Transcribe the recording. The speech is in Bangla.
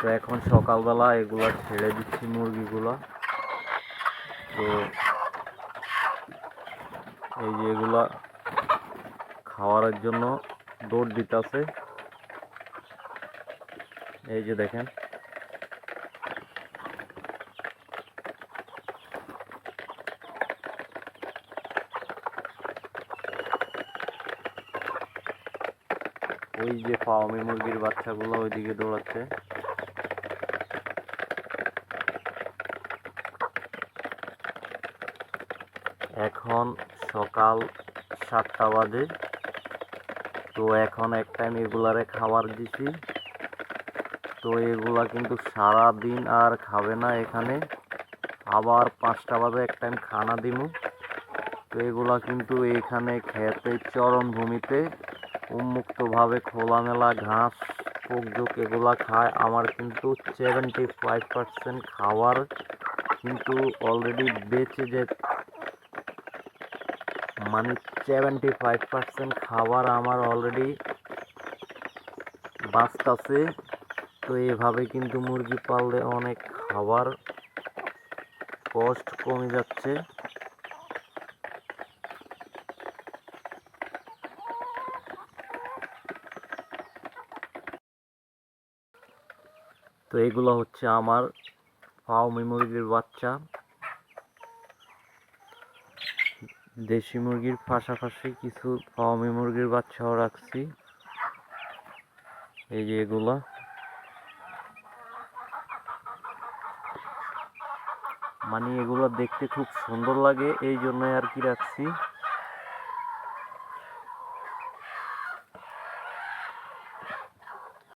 তো এখন সকালবেলা এগুলা ছেড়ে দিচ্ছি মুরগিগুলো। তো এই যে এগুলা খাওয়ার জন্য দৌড় দিতেছে। এই যে দেখেন। ওই যে ফার্মি মুরগির বাচ্চাগুলো ওইদিকে দৌড়াচ্ছে। এখন সকাল সাতটা বাজে। তো এখন এক টাইম এগুলারে খাবার দিছি। তো এগুলা কিন্তু সারা দিন আর খাবে না এখানে। আবার পাঁচটা বাজে এক টাইম খানা দিমু। তো এগুলা কিন্তু এখানে খেতে চরণভূমিতে উন্মুক্তভাবে খোলামেলা ঘাস, পোকজোক এগুলা খায়। আমার কিন্তু সেভেন্টি ফাইভ পার্সেন্ট খাবার কিন্তু অলরেডি বেঁচে যে মানে সেভেন্টি ফাইভ পার্সেন্ট খাবার আমার অলরেডি বাঁচতাছে। তো এভাবে কিন্তু মুরগি পাললে অনেক খাবার কষ্ট কমে যাচ্ছে। তো এগুলো হচ্ছে আমার ফাউমি মুরগির বাচ্চা। দেশি মুরগির পাশাপাশি কিছু ফার্মি মুরগির বাচ্চাও রাখছি। এই যে এগুলো। মানে এগুলো দেখতে খুব সুন্দর লাগে, এই জন্য আর কি রাখছি।